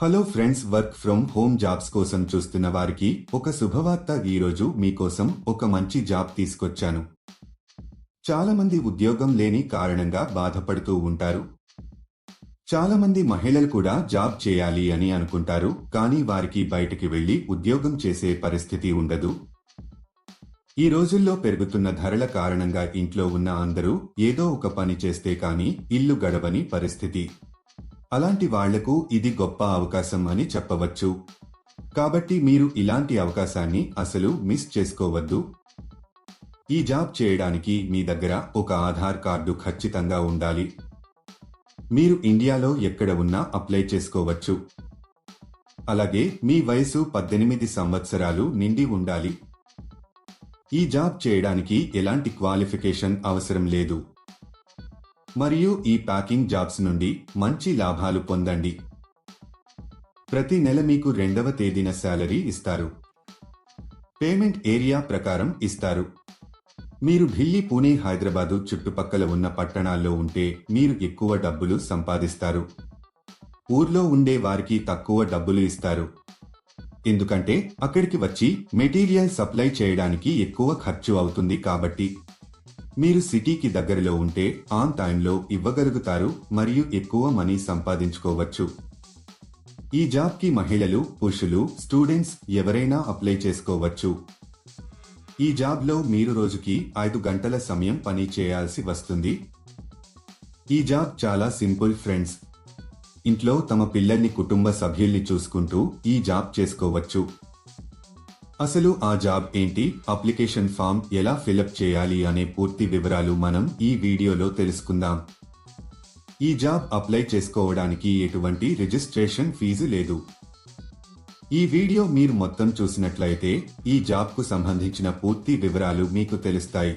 Hello friends work from home jobs కోసం చూస్తున్న వారికి ఒక శుభవార్త ఈరోజు మీకోసం ఒక మంచి జాబ్ తీసుకొచ్చాను. చాలా మంది ఉద్యోగం లేని కారణంగా బాధపడుతూ ఉంటారు. చాలా మంది మహిళలు కూడా జాబ్ చేయాలి అని అనుకుంటారు కానీ వారికి బయటికి వెళ్ళి ఉద్యోగం చేసే పరిస్థితి ఉండదు. ఈ రోజుల్లో పెరుగుతున్న ధరల కారణంగా ఇంట్లో ఉన్న అందరూ ఏదో ఒక పని చేస్తే కానీ ఇల్లు గడవని పరిస్థితి. అలాంటి వాళ్ళకు ఇది గొప్ప అవకాశం అని చెప్పవచ్చు. కాబట్టి మీరు ఇలాంటి అవకాశాన్ని అసలు మిస్ చేసుకోవద్దు. ఈ జాబ్ చేయడానికి మీ దగ్గర ఒక ఆధార్ కార్డు ఖచ్చితంగా ఉండాలి. మీరు ఇండియాలో ఎక్కడ ఉన్నా అప్లై చేసుకోవచ్చు. అలాగే మీ వయసు పద్దెనిమిది సంవత్సరాలు నిండి ఉండాలి. ఈ జాబ్ చేయడానికి ఎలాంటి క్వాలిఫికేషన్ అవసరం లేదు. మరియు ఈ ప్యాకింగ్ జాబ్స్ నుండి మంచి లాభాలు పొందండి. ప్రతి నెల మీకు రెండవ తేదీన శాలరీ ఇస్తారు. పేమెంట్ ఏరియా ప్రకారం ఇస్తారు. మీరు ఢిల్లీ పూణే హైదరాబాదు చుట్టుపక్కల ఉన్న పట్టణాల్లో ఉంటే మీరు ఎక్కువ డబ్బులు సంపాదిస్తారు. ఊర్లో ఉండే వారికి తక్కువ డబ్బులు ఇస్తారు. ఎందుకంటే అక్కడికి వచ్చి మెటీరియల్ సప్లై చేయడానికి ఎక్కువ ఖర్చు అవుతుంది కాబట్టి మీరు సిటీకి దగ్గరలో ఉంటే ఆన్ టైంలో ఇవ్వగలుగుతారు మరియు ఎక్కువ మనీ సంపాదించుకోవచ్చు. ఈ జాబ్కి మహిళలు పురుషులు స్టూడెంట్స్ ఎవరైనా అప్లై చేసుకోవచ్చు. ఈ జాబ్లో మీరు రోజుకి ఐదు గంటల సమయం పని చేయాల్సి వస్తుంది. ఈ జాబ్ చాలా సింపుల్ ఫ్రెండ్స్. ఇంట్లో తమ పిల్లల్ని కుటుంబ సభ్యుల్ని చూసుకుంటూ ఈ జాబ్ చేసుకోవచ్చు. అసలు ఆ జాబ్ ఏంటి? అప్లికేషన్ ఫామ్ ఎలా ఫిలప్ చేయాలి అనే పూర్తి వివరాలు మనం ఈ వీడియోలో తెలుసుకుందాం. ఈ జాబ్ అప్లై చేసుకోవడానికి ఎటువంటి రిజిస్ట్రేషన్ ఫీజు లేదు. ఈ వీడియో మీరు మొత్తం చూసినట్లయితే ఈ జాబ్కు సంబంధించిన పూర్తి వివరాలు మీకు తెలుస్తాయి.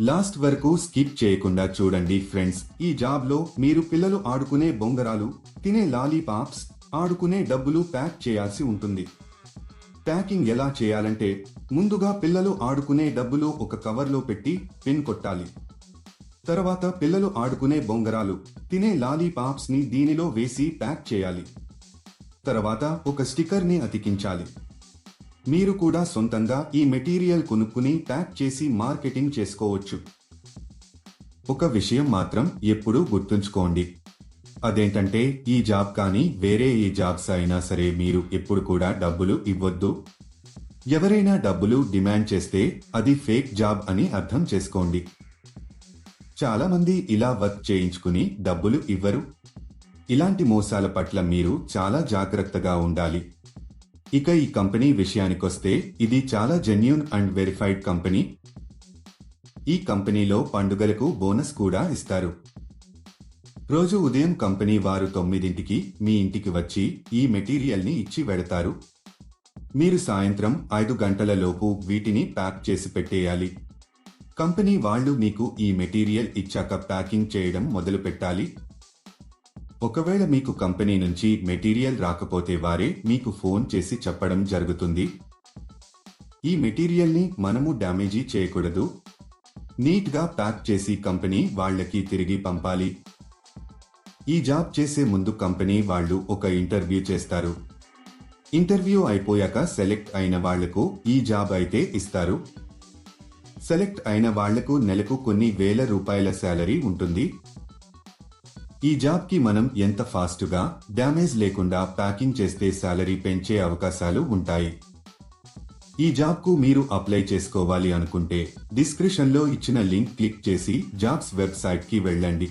లాస్ట్ వరకు స్కిప్ చేయకుండా చూడండి ఫ్రెండ్స్. ఈ జాబ్లో మీరు పిల్లలు ఆడుకునే బొంగరాలు తినే లాలీపాప్స్ ఆడుకునే డబ్బులు ప్యాక్ చేయాల్సి ఉంటుంది. ప్యాకింగ్ ఎలా చేయాలంటే ముందుగా పిల్లలు ఆడుకునే డబ్బులు ఒక కవర్లో పెట్టి పిన్ కొట్టాలి. తర్వాత పిల్లలు ఆడుకునే బొంగరాలు తినే లాలీపాప్స్ని దీనిలో వేసి ప్యాక్ చేయాలి. తర్వాత ఒక స్టిక్కర్ని అతికించాలి. మీరు కూడా సొంతంగా ఈ మెటీరియల్ కొనుక్కుని ప్యాక్ చేసి మార్కెటింగ్ చేసుకోవచ్చు. ఒక విషయం మాత్రం ఎప్పుడూ గుర్తుంచుకోండి. అదేంటంటే ఈ జాబ్ కానీ వేరే ఏ జాబ్స్ అయినా సరే మీరు ఎప్పుడు కూడా డబ్బులు ఇవ్వద్దు. ఎవరైనా డబ్బులు డిమాండ్ చేస్తే అది ఫేక్ జాబ్ అని అర్థం చేసుకోండి. చాలా మంది ఇలా వర్క్ చేయించుకుని డబ్బులు ఇవ్వరు. ఇలాంటి మోసాల పట్ల మీరు చాలా జాగ్రత్తగా ఉండాలి. ఇక ఈ కంపెనీ విషయానికొస్తే ఇది చాలా జెన్యున్ అండ్ వెరిఫైడ్ కంపెనీ. ఈ కంపెనీలో పండుగలకు బోనస్ కూడా ఇస్తారు. రోజు ఉదయం కంపెనీ వారు తొమ్మిదింటికి మీ ఇంటికి వచ్చి ఈ మెటీరియల్ని ఇచ్చి వెడతారు మీరు సాయంత్రం ఐదు గంటల లోపు వీటిని ప్యాక్ చేసి పెట్టేయాలి. కంపెనీ వాళ్ళు మీకు ఈ మెటీరియల్ ఇచ్చాక ప్యాకింగ్ చేయడం మొదలు పెట్టాలి. ఒకవేళ మీకు కంపెనీ నుంచి మెటీరియల్ రాకపోతే వారే మీకు ఫోన్ చేసి చెప్పడం జరుగుతుంది. ఈ మెటీరియల్ని మనము డ్యామేజీ చేయకూడదు. నీట్గా ప్యాక్ చేసి కంపెనీ వాళ్ళకి తిరిగి పంపాలి. ఈ జాబ్ చేసే ముందు కంపెనీ వాళ్ళు ఒక ఇంటర్వ్యూ చేస్తారు. ఇంటర్వ్యూ అయిపోయాక సెలెక్ట్ అయిన వాళ్ళకు ఈ జాబ్ అయితే ఇస్తారు. సెలెక్ట్ అయిన వాళ్ళకు నెలకు కొన్ని వేల రూపాయల శాలరీ ఉంటుంది. ఈ జాబ్కి మనం ఎంత ఫాస్ట్గా డ్యామేజ్ లేకుండా ప్యాకింగ్ చేస్తే శాలరీ పెంచే అవకాశాలు ఉంటాయి. ఈ జాబ్కు మీరు అప్లై చేసుకోవాలి అనుకుంటే డిస్క్రిప్షన్లో ఇచ్చిన లింక్ క్లిక్ చేసి జాబ్స్ వెబ్సైట్కి వెళ్ళండి.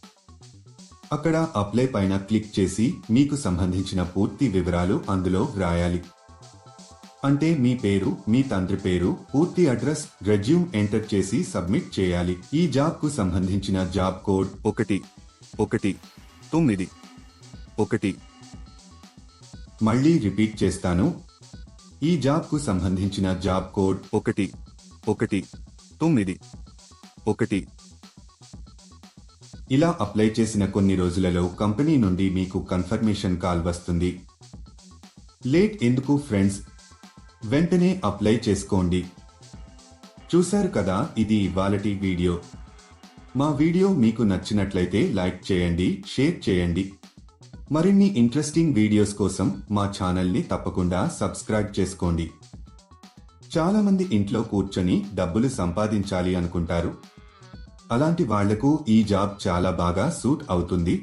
అక్కడ అప్లై పైన క్లిక్ చేసి మీకు సంబంధించిన పూర్తి వివరాలు అందులో వ్రాయాలి. అంటే మీ పేరు మీ తండ్రి పేరు పూర్తి అడ్రస్ రెజ్యూమ్ ఎంటర్ చేసి సబ్మిట్ చేయాలి. ఈ జాబ్కు సంబంధించిన జాబ్ కోడ్ ఒకటి ఒకటి తొమ్మిది ఒకటి. మళ్ళీ రిపీట్ చేస్తాను. ఈ జాబ్కు సంబంధించిన జాబ్ కోడ్ ఒకటి ఒకటి తొమ్మిది ఒకటి. ఇలా అప్లై చేసిన కొన్ని రోజులలో కంపెనీ నుండి మీకు కన్ఫర్మేషన్ కాల్ వస్తుంది. లేట్ ఎందుకు ఫ్రెండ్స్? వెంటనే అప్లై చేసుకోండి. చూశారు కదా ఇది ఇవాళటి వీడియో. మా వీడియో మీకు నచ్చినట్లయితే లైక్ చేయండి షేర్ చేయండి. మరిన్ని ఇంట్రెస్టింగ్ వీడియోస్ కోసం మా ఛానల్ని తప్పకుండా సబ్స్క్రైబ్ చేసుకోండి. చాలామంది ఇంట్లో కూర్చొని డబ్బులు సంపాదించాలి అనుకుంటారు. అలాంటి వాళ్ళకు ఈ జాబ్ చాలా బాగా సూట్ అవుతుంది.